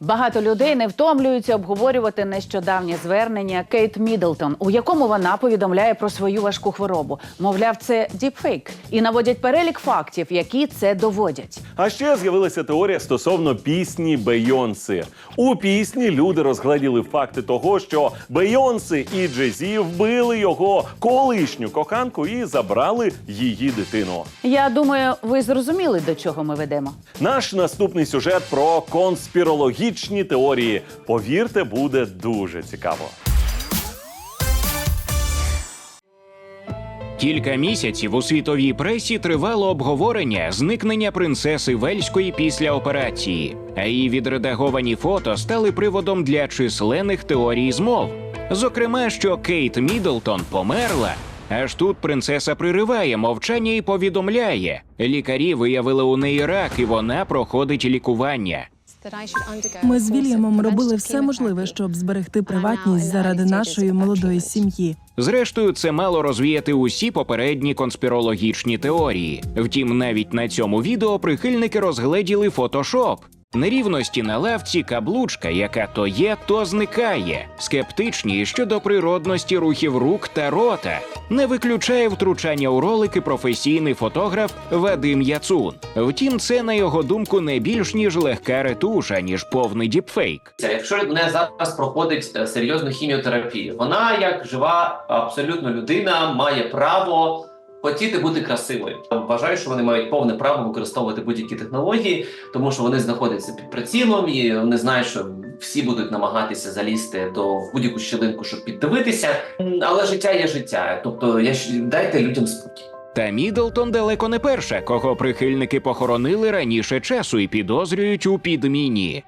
Багато людей не втомлюються обговорювати нещодавнє звернення Кейт Міддлтон, у якому вона повідомляє про свою важку хворобу. Мовляв, це діпфейк, і наводять перелік фактів, які це доводять. А ще з'явилася теорія стосовно пісні Бейонси. У пісні люди розгледіли факти того, що Бейонси і Джезі вбили його колишню коханку і забрали її дитину. Я думаю, ви зрозуміли, до чого ми ведемо. Наш наступний сюжет про конспірологічні теорії. Повірте, буде дуже цікаво. Кілька місяців у світовій пресі тривало обговорення зникнення принцеси Вельської після операції, а її відредаговані фото стали приводом для численних теорій змов. Зокрема, що Кейт Міддлтон померла. Аж тут принцеса пририває мовчання і повідомляє: лікарі виявили у неї рак, і вона проходить лікування. Ми з Вільямом робили все можливе, щоб зберегти приватність заради нашої молодої сім'ї. Зрештою, це мало розвіяти усі попередні конспірологічні теорії. Втім, навіть на цьому відео прихильники розгледіли фотошоп. Нерівності на лавці каблучка, яка то є, то зникає. Скептичні щодо природності рухів рук та рота. Не виключає втручання у ролики професійний фотограф Вадим Яцун. Втім, це на його думку не більш ніж легка ретуша, ніж повний діпфейк. Якщо людина зараз проходить е, серйозну хіміотерапію, вона як жива абсолютно людина має право хотіти бути красивою. Вважаю, що вони мають повне право використовувати будь-які технології, тому що вони знаходяться під прицілом і вони знають, що всі будуть намагатися залізти до в будь-яку щілинку, щоб піддивитися. Але життя є життя. Тобто, я дайте людям спокій. Та Міддлтон далеко не перша, кого прихильники похоронили раніше часу і підозрюють у підміні.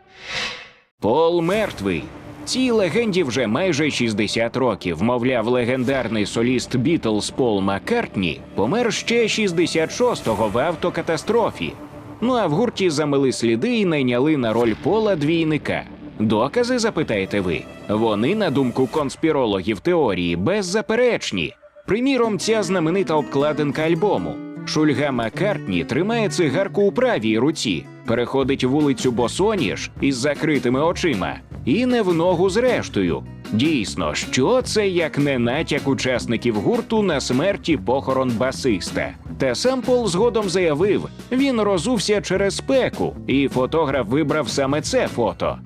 Пол мертвий. Цій легенді вже майже 60 років. Мовляв, легендарний соліст Бітлз Пол Маккартні помер ще 66-го в автокатастрофі. Ну а в гурті замили сліди і найняли на роль пола двійника. Докази запитаєте ви? Вони, на думку конспірологів теорії, беззаперечні. Приміром, ця знаменита обкладинка альбому. Шульга Маккартні тримає цигарку у правій руці, переходить вулицю Босоніж із закритими очима і не в ногу з рештою. Дійсно, що це як не натяк учасників гурту на смерті похорон басиста. Та Пол згодом заявив, він розувся через спеку, і фотограф вибрав саме це фото.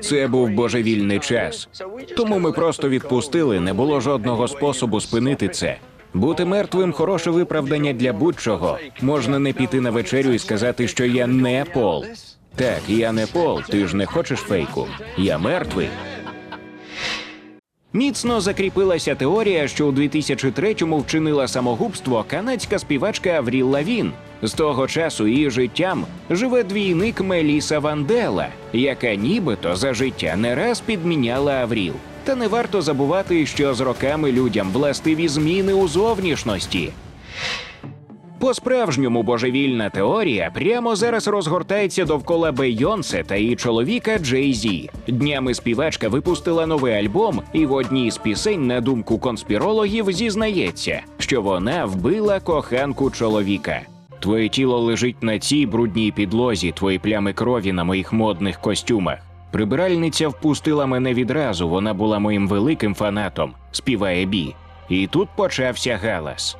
Це був божевільний час. Тому ми просто відпустили, не було жодного способу спинити це. Бути мертвим хороше виправдання для будь-чого. Можна не піти на вечерю і сказати, що я не Пол. Так, я не Пол, ти ж не хочеш фейку. Я мертвий. Міцно закріпилася теорія, що у 2003-му вчинила самогубство канадська співачка Авріл Лавін. З того часу її життям живе двійник Меліса Вандела, яка нібито за життя не раз підміняла Авріл. Та не варто забувати, що з роками людям властиві зміни у зовнішності. По-справжньому божевільна теорія прямо зараз розгортається довкола Бейонсе та її чоловіка Джей Зі. Днями співачка випустила новий альбом, і в одній з пісень, на думку конспірологів, зізнається, що вона вбила коханку чоловіка. Твоє тіло лежить на цій брудній підлозі, твої плями крові на моїх модних костюмах. Прибиральниця впустила мене відразу, вона була моїм великим фанатом, співає Бі. І тут почався галас.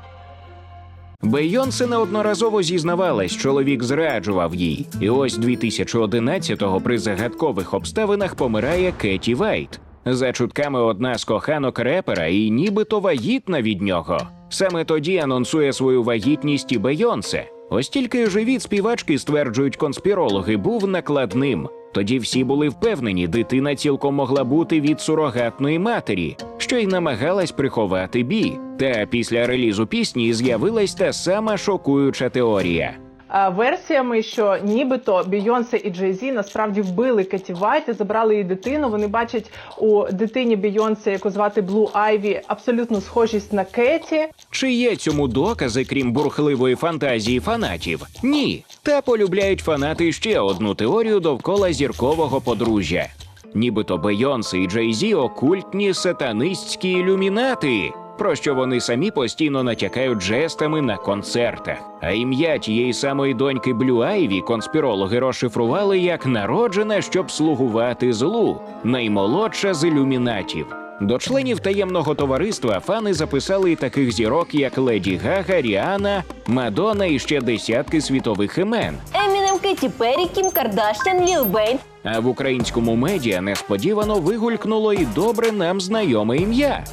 Бейонсе неодноразово зізнавалась, чоловік зраджував їй. І ось 2011-го при загадкових обставинах помирає Кеті Вайт. За чутками одна з коханок репера і нібито вагітна від нього. Саме тоді анонсує свою вагітність і Бейонсе. Ось тільки живіт співачки, стверджують конспірологи, був накладним. Тоді всі були впевнені, дитина цілком могла бути від сурогатної матері, що й намагалась приховати бі. Та після релізу пісні з'явилась та сама шокуюча теорія. Версіями, що нібито Бійонсе і Джей Зі насправді вбили Кеті Вайт і забрали її дитину. Вони бачать у дитині Бійонсе, яку звати Блу Айві, абсолютну схожість на Кеті. Чи є цьому докази, крім бурхливої фантазії фанатів? Ні. Та полюбляють фанати ще одну теорію довкола зіркового подружжя. Нібито Бейонсе і Джей Зі окультні сатанистські ілюмінати. Про що вони самі постійно натякають жестами на концертах. А ім'я тієї самої доньки Блю Айві конспірологи розшифрували як народжена, щоб слугувати злу, наймолодша з ілюмінатів. До членів таємного товариства фани записали і таких зірок, як Леді Гага, Ріана, Мадонна і ще десятки світових імен. Емінем, Кеті Перрі, Кім Кардашян, Ліл Бейн. А в українському медіа несподівано вигулькнуло і добре нам знайоме ім'я.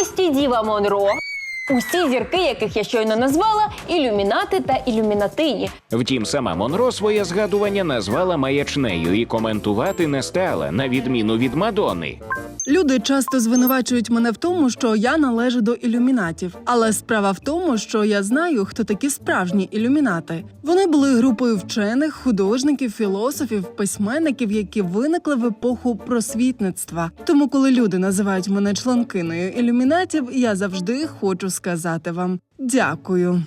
Травесті Діва Монро. Усі зірки, яких я щойно назвала, ілюмінати та ілюмінатині. Втім, сама Монро своє згадування назвала маячнею і коментувати не стала, на відміну від Мадонни. Люди часто звинувачують мене в тому, що я належу до ілюмінатів. Але справа в тому, що я знаю, хто такі справжні ілюмінати. Вони були групою вчених, художників, філософів, письменників, які виникли в епоху просвітництва. Тому, коли люди називають мене членкиною ілюмінатів, я завжди хочу сказати вам дякую.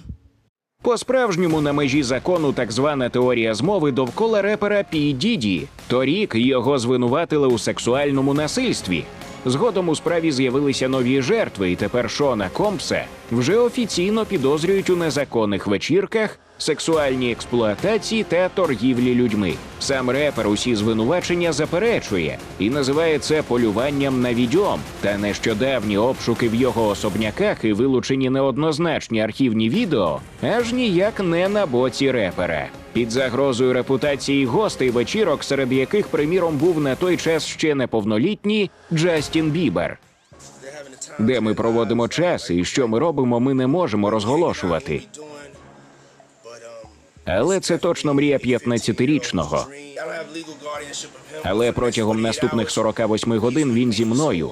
По-справжньому на межі закону так звана теорія змови довкола репера Пі Діді. Торік його звинуватили у сексуальному насильстві. Згодом у справі з'явилися нові жертви, і тепер Шона Компса вже офіційно підозрюють у незаконних вечірках, сексуальній експлуатації та торгівлі людьми. Сам репер усі звинувачення заперечує і називає це полюванням на відьом. Та нещодавні обшуки в його особняках і вилучені неоднозначні архівні відео аж ніяк не на боці репера. Під загрозою репутації гостей вечірок, серед яких, приміром, був на той час ще неповнолітній Джастін Бібер. Де ми проводимо час і що ми робимо, ми не можемо розголошувати. Але це точно мрія 15-річного. Але протягом наступних 48 годин він зі мною.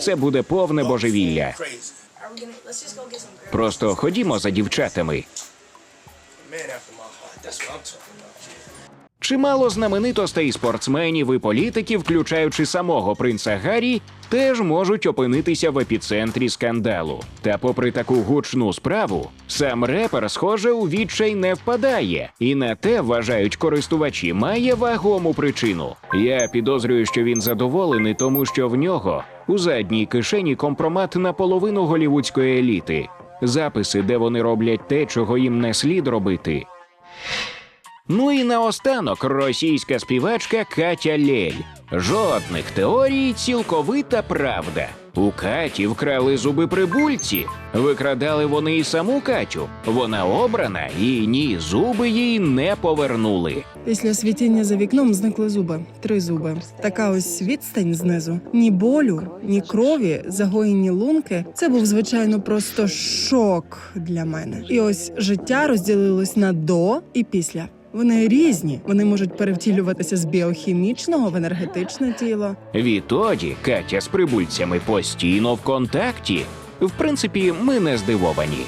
Це буде повне божевілля. Просто ходімо за дівчатами. Чимало знаменитостей спортсменів і політиків, включаючи самого принца Гаррі, теж можуть опинитися в епіцентрі скандалу. Та, попри таку гучну справу, сам репер, схоже, у відчай не впадає, і на те вважають користувачі має вагому причину. Я підозрюю, що він задоволений, тому що в нього у задній кишені компромат на половину голівудської еліти, записи, де вони роблять те, чого їм не слід робити. Ну і наостанок російська співачка Катя Лель. Жодних теорій, цілковита правда. У Каті вкрали зуби прибульці. Викрадали вони і саму Катю. Вона обрана, і ні, зуби їй не повернули. Після світіння за вікном зникли зуби. Три зуби. Така ось відстань знизу. Ні болю, ні крові, загоєні лунки. Це був звичайно просто шок для мене. І ось життя розділилось на до і після. Вони різні. Вони можуть перевтілюватися з біохімічного в енергетичне тіло. Відтоді Катя з прибульцями постійно в контакті. В принципі, ми не здивовані.